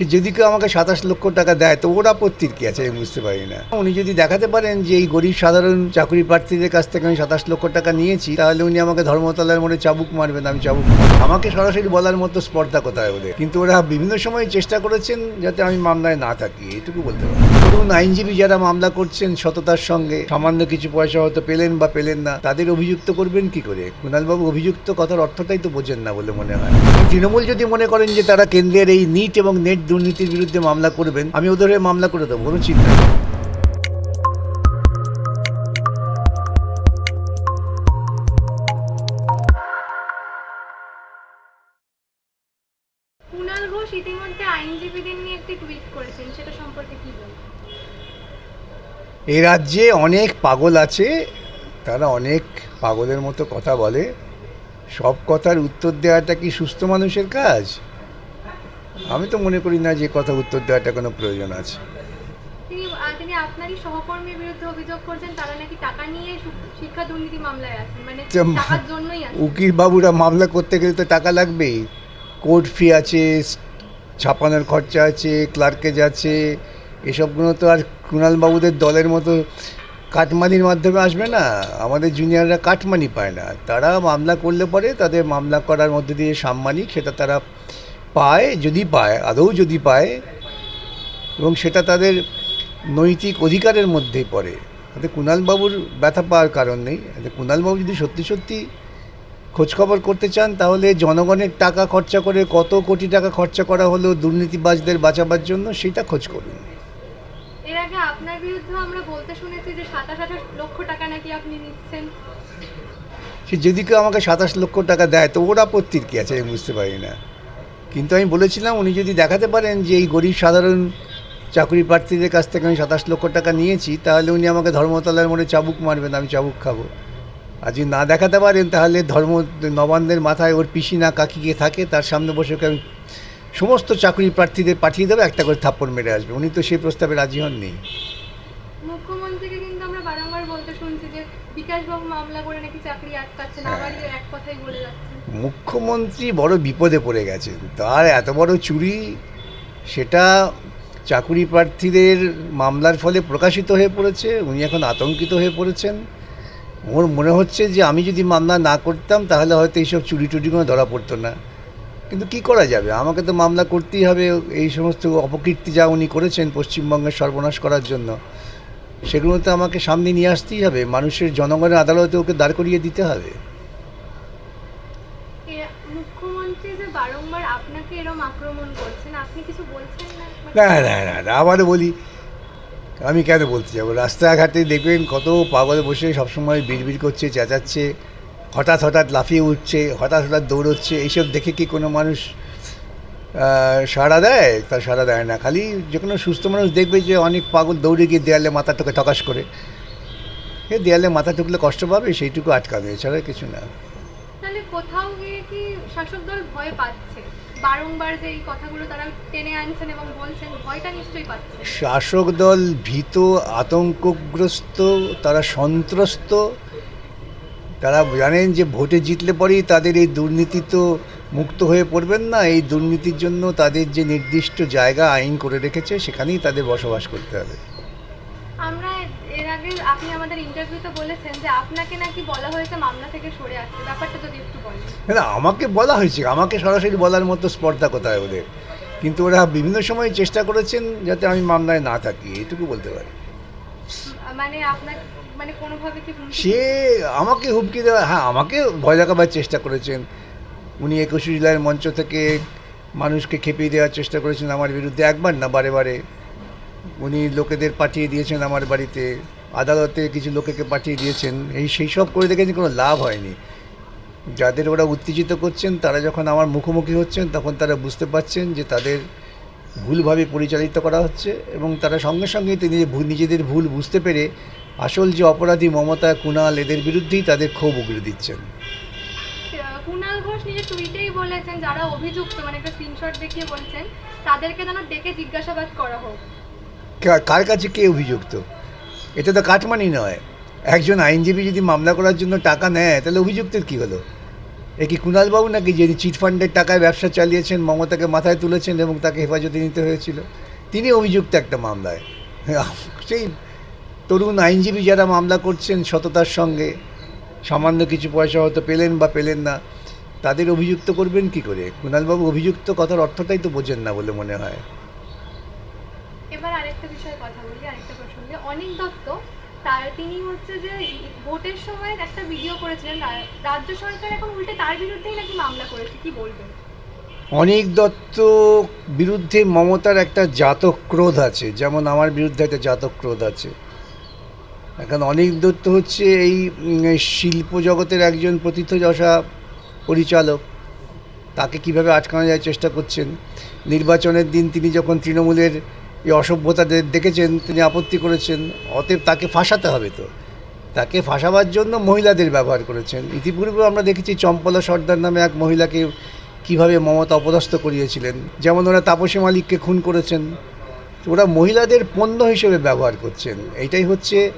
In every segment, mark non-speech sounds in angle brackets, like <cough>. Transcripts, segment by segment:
সে যদি কেউ আমাকে সাতাশ লক্ষ টাকা দেয়, তো ওর আপত্তির কি আছে? আমি বুঝতে পারি না। উনি যদি দেখাতে পারেন যে এই গরিব সাধারণ চাকরি প্রার্থীদের কাছ থেকে আমি সাতাশ লক্ষ টাকা নিয়েছি, তাহলে উনি আমাকে ধর্মতলার মোড়ে চাবুক মারবেন, আমি চাবুক আমাকে সরাসরি বলার মতো স্পর্ধা কোথায় ওদের? কিন্তু ওরা বিভিন্ন সময় চেষ্টা করেছেন যাতে আমি মামলায় না থাকি, এটুকু বলতে পারি। ধরুন আইনজীবী যারা মামলা করছেন সততার সঙ্গে, সামান্য কিছু পয়সা হয়তো পেলেন বা পেলেন না, তাদের অভিযুক্ত করবেন কি করে? কুণালবাবু, অভিযুক্ত কথার অর্থটাই তো বোঝেন না বলে মনে হয়। তৃণমূল যদি মনে করেন যে তারা কেন্দ্রের এই নিট এবং নেট দুর্নীতির বিরুদ্ধে মামলা করবেন আমি ওদের হয়ে মামলা করে দেবো কোনো চিন্তা নেই। কুণাল ঘোষ ইতিমধ্যে আইনজীবীদের নিয়ে একটি টুইট করেছেন সেটা সম্পর্কে কি বলবেন? এই রাজ্যে অনেক পাগল আছে তারা অনেক পাগলের মতো কথা বলে। সব কথার উত্তর দেওয়াটা কি সুস্থ মানুষের কাজ? আমি তো মনে করি না যে কথা উত্তর দেওয়াটা কোনো প্রয়োজন আছে। তিনি আপনারই সহকর্মীর বিরুদ্ধে অভিযোগ করছেন তারা নাকি টাকা নিয়ে শিক্ষা দুর্নীতি মামলায় আছেন মানে টাকার জন্যই উকিল বাবুরা মামলা করতে গেলে তো টাকা লাগবেই। কোর্ট ফি আছে ছাপানোর খরচা আছে ক্লার্কেজ আছে এসবগুলো তো আর কুণাল বাবুদের দলের মতো কাটমানির মাধ্যমে আসবে না। আমাদের জুনিয়ররা কাটমানি পায় না। তারা মামলা করলে পরে তাদের মামলা করার মধ্যে দিয়ে সাম্মানিক সেটা তারা পায় যদি পায় আদৌ যদি পায় এবং সেটা তাদের নৈতিক অধিকারের মধ্যেই পড়ে। তাতে কুণালবাবুর ব্যথা পাওয়ার কারণ নেই। কুণালবাবু যদি সত্যি সত্যি খোঁজখবর করতে চান তাহলে জনগণের টাকা খরচা করে কত কোটি টাকা খরচা করা হলো দুর্নীতিবাজদের বাঁচাবার জন্য সেটা খোঁজ করুন। এর আগে আপনার বিরুদ্ধে আমরা বলতে শুনেছি যে সাতাশ আঠাশ লক্ষ টাকা নাকি আপনি নিচ্ছেন। সে যদি কেউ আমাকে সাতাশ লক্ষ টাকা দেয় তো ওর আপত্তির কী আছে? আমি বুঝতে পারি না। কিন্তু আমি বলেছিলাম, উনি যদি দেখাতে পারেন যে এই গরিব সাধারণ চাকরি প্রার্থীদের কাছ থেকে আমি সাতাশ লক্ষ টাকা নিয়েছি, তাহলে উনি আমাকে ধর্মতলার মোড়ে চাবুক মারবেন, আমি চাবুক খাব। আর যদি না দেখাতে পারেন, তাহলে ধর্ম নবান্নের মাথায় ওর পিসি না কাকিকে থাকে, তার সামনে বসে আমি সমস্ত চাকরি প্রার্থীদের পাঠিয়ে দেবো, একটা করে থাপ্পড় মেরে আসবে। উনি তো সেই প্রস্তাবে রাজি হননি। মুখ্যমন্ত্রীকে কিন্তু আমরা বারংবার বলতে শুনছি যে বিকাশবাবু মামলা করে নাকি চাকরি আটকাচ্ছেন আবার এক কথাই বলে যাচ্ছেন মুখ্যমন্ত্রী বড় বিপদে পড়ে গেছেন। তার এত বড় চুরি, সেটা চাকুরি প্রার্থীদের মামলার ফলে প্রকাশিত হয়ে পড়েছে, উনি এখন আতঙ্কিত হয়ে পড়েছেন। ওর মনে হচ্ছে যে আমি যদি মামলা না করতাম, তাহলে হয়তো এইসব চুরি টুরিগুলো ধরা পড়তো না। কিন্তু কি করা যাবে? আমাকে তো মামলা করতেই হবে, এই সমস্ত অপকীর্তি যা উনি করেছেন পশ্চিমবঙ্গের সর্বনাশ করার জন্য, সেগুলো তো আমাকে সামনে নিয়ে আসতেই হবে। মানুষের জনগণের আদালতে ওকে দাঁড় করিয়ে দিতে হবে এ, মুখ্যমন্ত্রী যে বারংবার আপনাকে আক্রমণ করছেন আপনি কিছু বলছেন না? না না না আবারও বলি আমি কেন বলতে যাব? রাস্তাঘাটে দেখবেন কত পাগল বসে সবসময় বিড়বিড় করছে চেঁচাচ্ছে হঠাৎ হঠাৎ লাফিয়ে উঠছে হঠাৎ হঠাৎ দৌড়চ্ছে এইসব দেখে কি কোনো মানুষ সাড়া দেয়? তা সাড়া দেয় না খালি যে কোনো সুস্থ মানুষ দেখবে যে অনেক পাগল দৌড়ে গিয়ে দেয়ালে মাথা টোকে ঠকাস করে। এ দেয়ালে মাথা টুকলে কষ্ট পাবে সেইটুকু আটকাবে এছাড়া কিছু না। তাহলে কোথাও গিয়ে কি শাসক দল ভয় পাচ্ছে? বারংবার যে এই কথাগুলো তারা টেনে আনছেন এবং বলছেন, ভয়টা নিশ্চয়ই পাচ্ছে শাসক দল ভীত, আতঙ্কগ্রস্ত, তারা সন্ত্রস্ত, তারা জানেন যে ভোটে জিতলে পরেই তাদের এই দুর্নীতি তো মুক্ত হয়ে পড়বেন না, এই দুর্নীতির জন্য তাদের যে নির্দিষ্ট জায়গা আইন করে রেখেছে, সেখানেই তাদের বসবাস করতে হবে। আগে আপনি আমাদের ইন্টারভিউতে বলেছেন যে আপনাকে নাকি বলা হয়েছে মামলা থেকে সরে আসতে। ব্যাপারটা যদি একটু বলেন। না আমাকে বলা হয়েছে। আমাকে সরাসরি বলার মতো স্পর্ধা কোথায় ওদের? কিন্তু ওরা বিভিন্ন সময় চেষ্টা করেছেন যাতে আমি মামলায় না থাকি এটুকু বলতে পারি। মানে আপনার মানে কোনোভাবে কি সে আমাকে হুমকি দেওয়া হ্যাঁ আমাকে ভয় দেখাবার চেষ্টা করেছেন। উনি একুশে জুলাইয়ের মঞ্চ থেকে মানুষকে খেপিয়ে দেওয়ার চেষ্টা করেছেন আমার বিরুদ্ধে একবার না বারে বারে। উনি লোকেদের পাঠিয়ে দিয়েছেন আমার বাড়িতে। আদালতে কিছু লোকেকে পাঠিয়ে দিয়েছেন। এই সেই সব করে দেখেছেন কোনো লাভ হয়নি। যাদের ওরা উত্তেজিত করছেন তারা যখন আমার মুখোমুখি হচ্ছেন তখন তারা বুঝতে পারছেন যে তাদের ভুলভাবে পরিচালিত করা হচ্ছে এবং তারা সঙ্গে সঙ্গে তিনি নিজেদের ভুল বুঝতে পেরে আসল যে অপরাধী মমতা কুণাল এদের বিরুদ্ধেই তাদের ক্ষোভ উগড়ে দিচ্ছেন। কুণাল ঘোষ টুইটেই বলেছেন যারা অভিযুক্ত মানে একটা স্ক্রিনশট দেখিয়ে বলছেন তাদেরকে যেন ডেকে জিজ্ঞাসাবাদ করা হোক। কার কাছে কে অভিযুক্ত? এটা তো কাটমানি নয়। একজন আইনজীবী যদি মামলা করার জন্য টাকা নেয়, তাহলে অভিযুক্তের কী হলো? এ কি কুণালবাবু নাকি যিনি চিটফান্ডের টাকায় ব্যবসা চালিয়েছেন, মমতাকে মাথায় তুলেছেন এবং তাকে হেফাজতে নিতে হয়েছিল? তিনি অভিযুক্ত একটা মামলায়। সেই তরুণ আইনজীবী যারা মামলা করছেন সততার সঙ্গে, সামান্য কিছু পয়সা হয়তো পেলেন বা পেলেন না, তাদের অভিযুক্ত করবেন কি করে? কুণালবাবু অভিযুক্ত কথার অর্থটাই তো বোঝেন না বলে মনে হয়। এবার আরেকটা বিষয়ে কথা অনিক দত্ত, তার তিনি হচ্ছে যে ভোটের সময় একটা ভিডিও করেছিলেন রাজ্য সরকার এখন উল্টে তার বিরুদ্ধেই নাকি মামলা করেছে, কি বলবেন? অনিক দত্ত বিরুদ্ধে মমতার একটা জাতক ক্রোধ আছে, যেমন আমার বিরুদ্ধে একটা জাতক ক্রোধ আছে। এখন অনিক দত্ত হচ্ছে এই শিল্প জগতের একজন প্রথিতযশা পরিচালক। তাকে কীভাবে আটকানো যায় চেষ্টা করছেন? নির্বাচনের দিন তিনি যখন তৃণমূলের এই অসভ্যতাদের দেখেছেন, তিনি আপত্তি করেছেন, অতএব তাকে ফাঁসাতে হবে তো। তাকে ফাঁসাবার জন্য মহিলাদের ব্যবহার করেছেন। ইতিপূর্বে আমরা দেখেছি চম্পলা সর্দার নামে এক মহিলাকে কীভাবে মমতা অপদস্থ করিয়েছিলেন। যেমন ওরা তাপসী মালিককে খুন করেছেন। ওরা মহিলাদের পণ্য হিসেবে ব্যবহার করছেন। এটাই হচ্ছে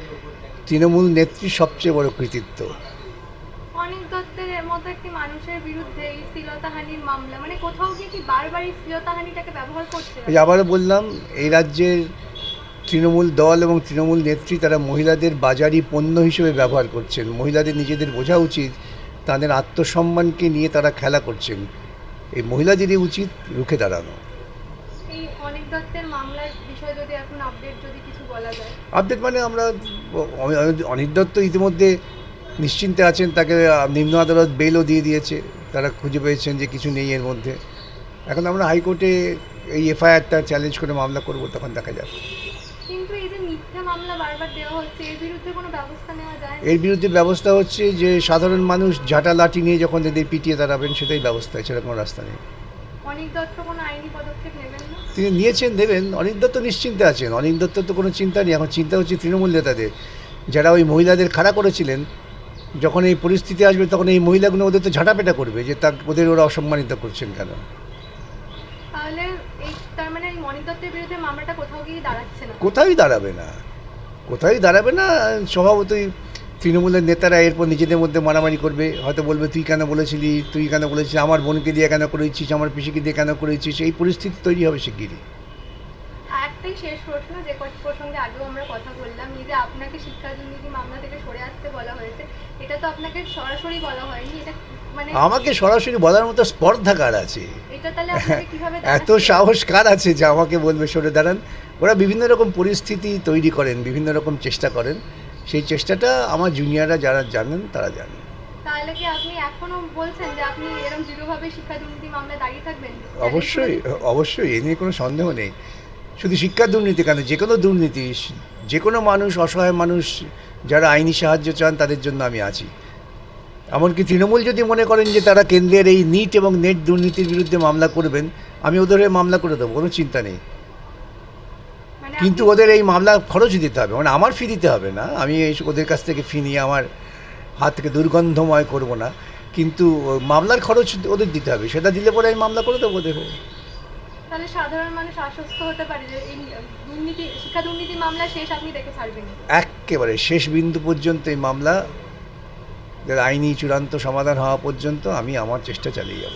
তৃণমূল নেত্রীর সবচেয়ে বড় কৃতিত্ব। মতো একটি মানুষের বিরুদ্ধে এই শ্লীলতাহানির মামলা। মানে কোথাও গিয়ে কি বারবার এই শ্লীলতাহানিটাকে ব্যবহার করছে? ওই আবারও বললাম এই রাজ্যের তৃণমূল দল এবং তৃণমূল নেত্রী তারা মহিলাদের বাজারি পণ্য হিসেবে ব্যবহার করছেন। মহিলাদের নিজেদের বোঝা উচিত তাদের আত্মসম্মানকে নিয়ে তারা খেলা করছেন। এই মহিলাদেরই উচিত রুখে দাঁড়ানো। আপডেট মানে আমরা অনিক দত্ত ইতিমধ্যে নিশ্চিন্তে আছেন তাকে নিম্ন আদালত বেলও দিয়ে দিয়েছে। তারা খুঁজে পেয়েছেন যে কিছু নেই এর মধ্যে। এখন আমরা হাইকোর্টে এই এফআইআরটা চ্যালেঞ্জ করে মামলা করব তখন দেখা যাবে। এর বিরুদ্ধে ব্যবস্থা হচ্ছে যে সাধারণ মানুষ ঝাঁটা লাঠি নিয়ে যখন এদের পিটিয়ে দাঁড়াবেন সেটাই ব্যবস্থা এছাড়া কোনো রাস্তা নেই। তিনি নিয়েছেন দেবেন। অনিক দত্ত নিশ্চিন্তে আছেন। অনিক দত্ত তো কোনো চিন্তা নেই। এখন চিন্তা হচ্ছে তৃণমূল নেতাদের। যারা ওই মহিলাদের খাড়া করেছিলেন যখন এই পরিস্থিতি আসবে তখন এই মহিলাগুলো ওদের তো ঝাঁটাপেটা করবে যে তা ওদের ওরা অসম্মানিত করছেন কেন? তাহলে এই তার মানে বিরুদ্ধে মামলাটা কোথাও গিয়ে দাঁড়াচ্ছে না? কোথাওই দাঁড়াবে না? কোথাওই দাঁড়াবে না? স্বভাবতই তৃণমূলের নেতারা এরপর নিজেদের মধ্যে মারামারি করবে। হয়তো বলবে তুই কেন বলেছিলি? তুই কেন বলেছিস? আমার বোনকে দিয়ে কেন করেছিস? আমার পিসিকে দিয়ে কেন করেছিস? এই পরিস্থিতি তৈরি হবে শিগগিরই। একটাই শেষ প্রশ্ন যে প্রসঙ্গে আগেও আমরা কথা বললাম যে আপনাকে শিক্ষা দুর্নীতি মামলা থেকে সরে আসতে বলা হয়েছে এটা তো আপনাকে সরাসরি বলা হয়নি এটা মানে আমাকে সরাসরি বলার মতো স্পর্ধা কার আছে। এটা তাহলে আপনাকে কীভাবে <laughs> এত? সাহস কার আছে যে আমাকে বলবে সরে দাঁড়ান। ওরা বিভিন্ন রকম পরিস্থিতি তৈরি করেন বিভিন্ন রকম চেষ্টা করেন। সেই চেষ্টাটা আমার জুনিয়ররা যারা জানেন তারা জানেন। তাহলে কি আপনি এখনও বলছেন যে আপনি এরকম দৃঢ়ভাবে শিক্ষা দুর্নীতি মামলায় দাঁড়িয়ে থাকবেন? অবশ্যই অবশ্যই এ নিয়ে কোনো সন্দেহ নেই। শুধু শিক্ষা দুর্নীতি কেন? যে কোনো দুর্নীতি যে কোনো মানুষ অসহায় মানুষ যারা আইনি সাহায্য চান তাদের জন্য আমি আছি। এমনকি তৃণমূল যদি মনে করেন যে তারা কেন্দ্রের এই নিট এবং নেট দুর্নীতির বিরুদ্ধে মামলা করবেন আমি ওদের হয়ে মামলা করে দেবো কোনো চিন্তা নেই। মানে কিন্তু ওদের এই মামলা খরচ দিতে হবে মানে আমার ফি দিতে হবে না। আমি এই ওদের কাছ থেকে ফি নিয়ে আমার হাত থেকে দুর্গন্ধময় করব না। কিন্তু মামলার খরচ ওদের দিতে হবে। সেটা দিলে পরে আমি মামলা করে দেবো ওদের। তাহলে সাধারণ মানুষ আশ্বস্ত হতে পারে যে এই দুর্নীতি, শিক্ষা দুর্নীতি মামলা শেষ, আপনি দেখে ছাড়বেন। একেবারে শেষ বিন্দু পর্যন্ত এই মামলা আইনি চূড়ান্ত সমাধান হওয়া পর্যন্ত আমি আমার চেষ্টা চালিয়ে যাব।